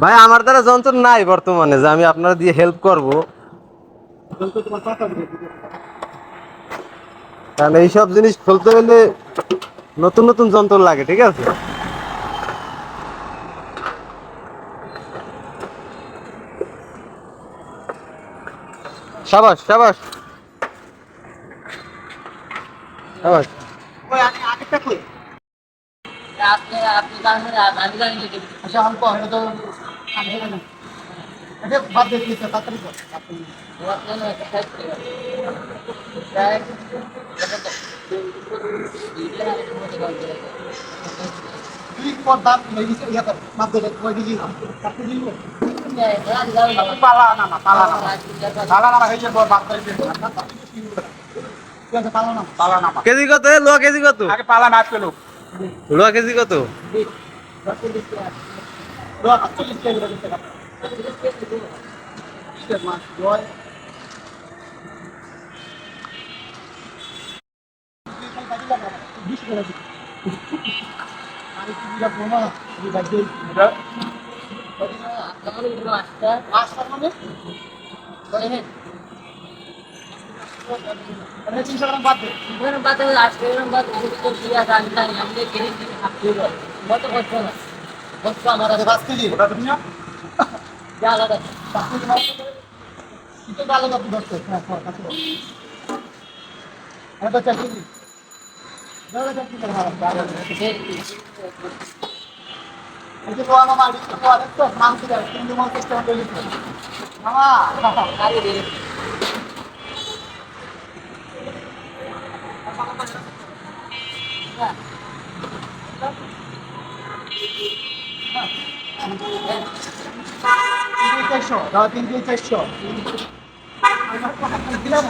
ভাই আমার দ্বারা যন্ত্র নাই বর্তমানে যে আমি আপনারা দিয়ে হেল্প করব। কারণ এইসব জিনিস খুলতে গেলে নতুন নতুন যন্ত্র লাগে ঠিক আছে? সাবাস সাবাস। সাবাস। আপনি আপনি জানেন আমি জানি যে আচ্ছা অল্প এটা পালা পালা না না পালা পালা বাদ করে কেজি কত? লোয়া কেজি কত আগে পালা ম্যাচ পেল লোয়া কেজি কত দোয়া চল্লিশ কেজি পারবে মাছ বিশ করে দিতে আমি কি দিলাম মামা এই বাদ দিয়ে আটটা মানে এটা তিনশো গ্রাম বাদ দে আমার আচ্ছা পাঁচ কেজি ওটা তুমি আলাদা পাঁচ কেজি মাছ কিন্তু ভালো কথা ধরতে হ্যাঁ হ্যাঁ কাছে এটা চার কেজি দাদা চার কেজি ভালো এই যে তোমার মামা আড়ি তো আরে তো মাংস দেয় কিন্তু মাংস চেষ্টা করে দিতে মামা তিন চারশো তিন তিন চারশো। দিলাম